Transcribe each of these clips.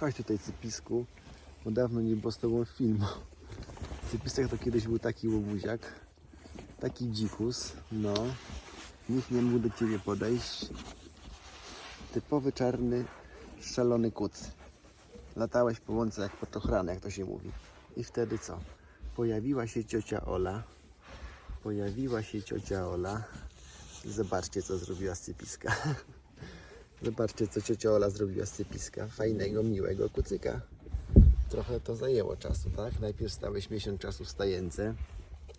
Chodź tutaj cypisku, bo dawno nie było z tobą filmu. Cypisek to kiedyś był taki łobuziak, taki dzikus, no. Nikt nie mógł do ciebie podejść. Typowy czarny, szalony kuc. Latałeś po łące jak potochrany, jak to się mówi. I wtedy co? Pojawiła się ciocia Ola. Pojawiła się ciocia Ola. Zobaczcie, co zrobiła z cypiska. Zobaczcie, co ciocia Ola zrobiła z cypiska. Fajnego, miłego kucyka. Trochę to zajęło czasu, tak? Najpierw stałeś miesiąc czasu w stajence,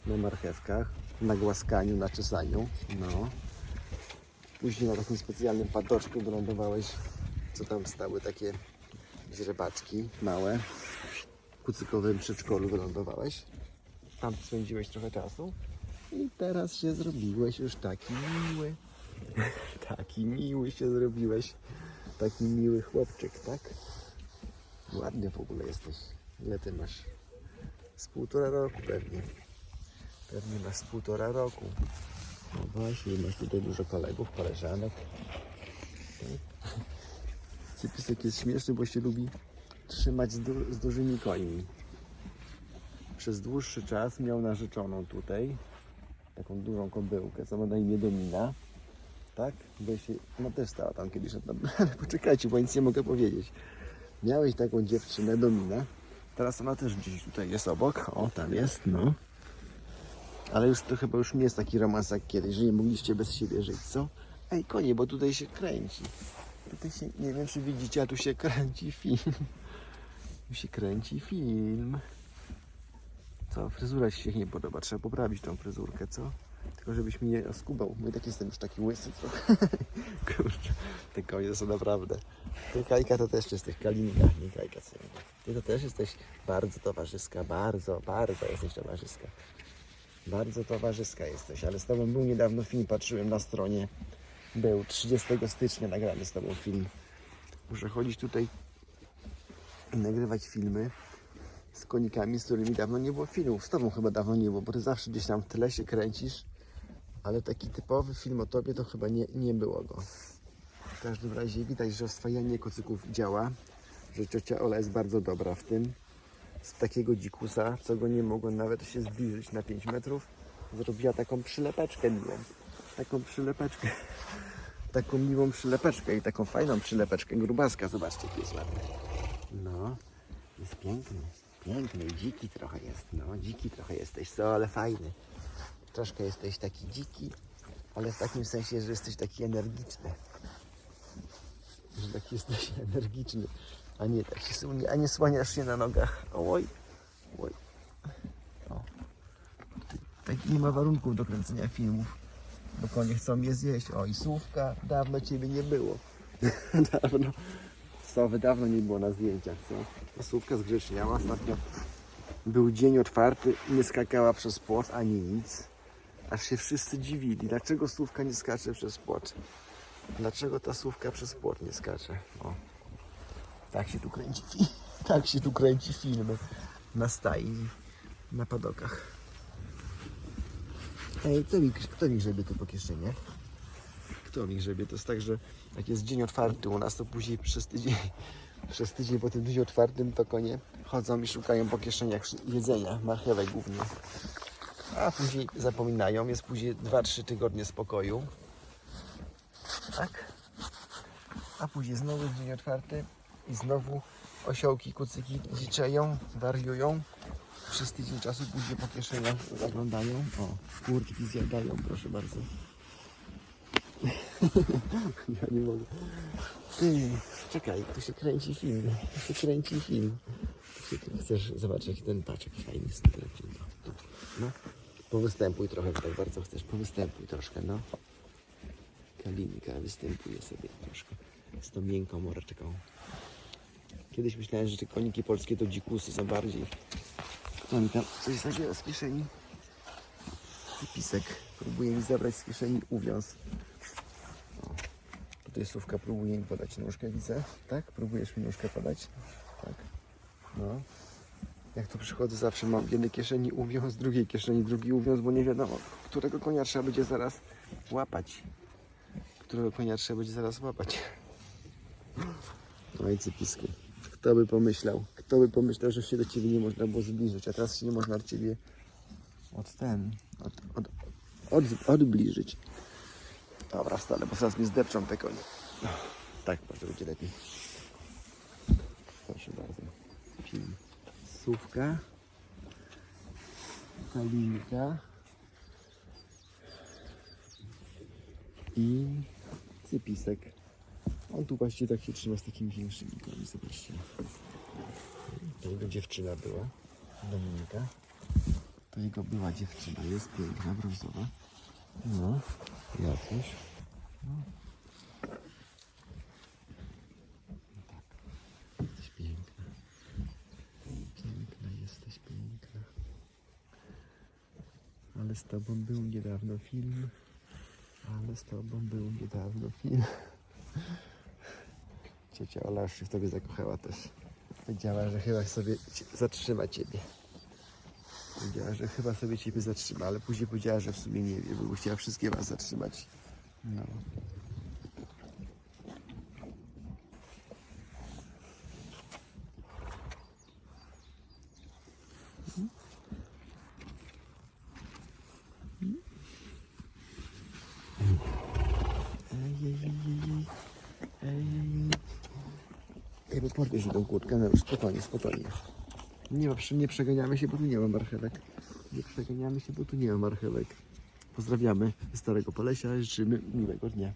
na marchewkach, na głaskaniu, na czesaniu. No. Później na takim specjalnym padoczku wylądowałeś, co tam stały takie źrebaczki małe. W kucykowym przedszkolu wylądowałeś. Tam spędziłeś trochę czasu. I teraz się zrobiłeś już taki miły. Taki miły się zrobiłeś. Taki miły chłopczyk, tak? Ładny w ogóle jesteś. Ile ty masz? Z półtora roku pewnie. Pewnie masz z półtora roku. No właśnie, masz tutaj dużo kolegów, koleżanek. Cypisek jest śmieszny, bo się lubi trzymać z, du- z dużymi końmi. Przez dłuższy czas miał narzeczoną tutaj, taką dużą kobyłkę, co ma imię Domina. Tak? Bo się, no też stała tam kiedyś, tam, ale poczekajcie, bo nic nie mogę powiedzieć. Miałeś taką dziewczynę Domina, teraz ona też gdzieś tutaj jest obok, o tam jest, no. Ale już to chyba już nie jest taki romans jak kiedyś, że nie mogliście bez siebie żyć, co? Ej, konie, bo tutaj się kręci. Tutaj się, nie wiem czy widzicie, a tu się kręci film. Tu się kręci film. Co, fryzura ci się nie podoba, trzeba poprawić tą fryzurkę, co? Tylko żebyś mi nie oskubał, bo tak jestem już taki łysy trochę. Kurczę, te konie są naprawdę. Ty Kajka to też jesteś, Kalinka, nie Kajka, co. Ty to też jesteś bardzo towarzyska, bardzo, bardzo jesteś towarzyska. Bardzo towarzyska jesteś, ale z Tobą był niedawno film, patrzyłem na stronie. Był 30 stycznia nagrany z Tobą film. Muszę chodzić tutaj i nagrywać filmy z konikami, z którymi dawno nie było filmów. Z Tobą chyba dawno nie było, bo Ty zawsze gdzieś tam w tle się kręcisz, ale taki typowy film o Tobie to chyba nie, nie było go. W każdym razie widać, że oswajanie kocyków działa, że ciocia Ola jest bardzo dobra w tym. Z takiego dzikusa, co go nie mogło nawet się zbliżyć na 5 metrów, zrobiła taką przylepeczkę miłą. Taką przylepeczkę. Taką miłą przylepeczkę i taką fajną przylepeczkę grubaska. Zobaczcie, jaki jest ładny. No, jest piękny. Piękny, dziki trochę jest. No, dziki trochę jesteś, co, ale fajny. Troszkę jesteś taki dziki, ale w takim sensie, że jesteś taki energiczny. Że taki jesteś energiczny, a nie tak się, słoni- a nie słaniasz się na nogach. Oj, oj. Tak nie ma warunków do kręcenia filmów, bo konie chcą je zjeść. O, i słówka, dawno ciebie nie było. dawno. Sowy dawno nie było na zdjęciach, co? Słówka zgrzeczniała ostatnio. Był dzień otwarty, nie skakała przez płot ani nic. Aż się wszyscy dziwili, dlaczego Słówka nie skacze przez płot. Dlaczego ta Słówka przez płot nie skacze? O. Tak się tu kręci. Tak się tu kręci filmy. Na stajni, na padokach. Ej, co mi, kto mi grzebie tu po kieszeniach? Kto mi grzebie? To jest tak, że jak jest dzień otwarty u nas, to później przez tydzień, przez tydzień po tym dniu otwartym to konie chodzą i szukają po kieszeniach jedzenia, marchewek głównie. A później zapominają, jest później 2-3 tygodnie spokoju. Tak? A później znowu dzień otwarty i znowu osiołki, kucyki dziczeją, wariują. Przez tydzień czasu później po kieszeniach zaglądają. O, kurtki zjadają, proszę bardzo. ja nie mogę. Ty, czekaj, tu się kręci film. Tu się kręci film. Chcesz zobaczyć ten paczek fajny jest No, powystępuj trochę, tak bardzo chcesz. Powystępuj troszkę, no. Kalinka występuje sobie troszkę z tą miękką moreczką. Kiedyś myślałem, że te koniki polskie to dzikusy są bardziej. Kto mi tam coś zabiera z kieszeni? Pisek. Próbuje mi zabrać z kieszeni uwiąz. Tutaj słówka próbuje mi podać nóżkę, widzę. Tak? Próbujesz mi nóżkę podać? Tak. No. Jak tu przychodzę, zawsze mam w jednej kieszeni uwiąz, z drugiej kieszeni drugi uwiąz, bo nie wiadomo, którego konia trzeba będzie zaraz łapać. Którego konia trzeba będzie zaraz łapać. No i cypisky. Kto by pomyślał? Kto by pomyślał, że się do ciebie nie można było zbliżyć, a teraz się nie można do ciebie od ten, od, od, od, odbliżyć. Dobra, wstanę, bo zaraz mnie zdepczą te konie. Tak, może będzie lepiej. Proszę bardzo. Film. Sówka. Kalinka. I cypisek. On tu właściwie tak się trzyma z takimi większymi koni, zobaczcie. To jego dziewczyna była, Dominika. To jego była dziewczyna, jest piękna, brązowa. No, jakoś. Z tobą był niedawno film. Ale z tobą był niedawno film. Ciocia Ola już się w tobie zakochała też. Powiedziała, że chyba sobie zatrzyma ciebie. Powiedziała, że chyba sobie ciebie zatrzyma, ale później powiedziała, że w sumie nie wie, bo chciała wszystkie was zatrzymać. No. Ej, bo podbierz mi tą kurtkę, no już spokojnie, spokojnie. Nie nie przeganiamy się, bo tu nie ma marchewek. Nie przeganiamy się, bo tu nie ma marchewek. Pozdrawiamy Starego Polesia, życzymy miłego dnia.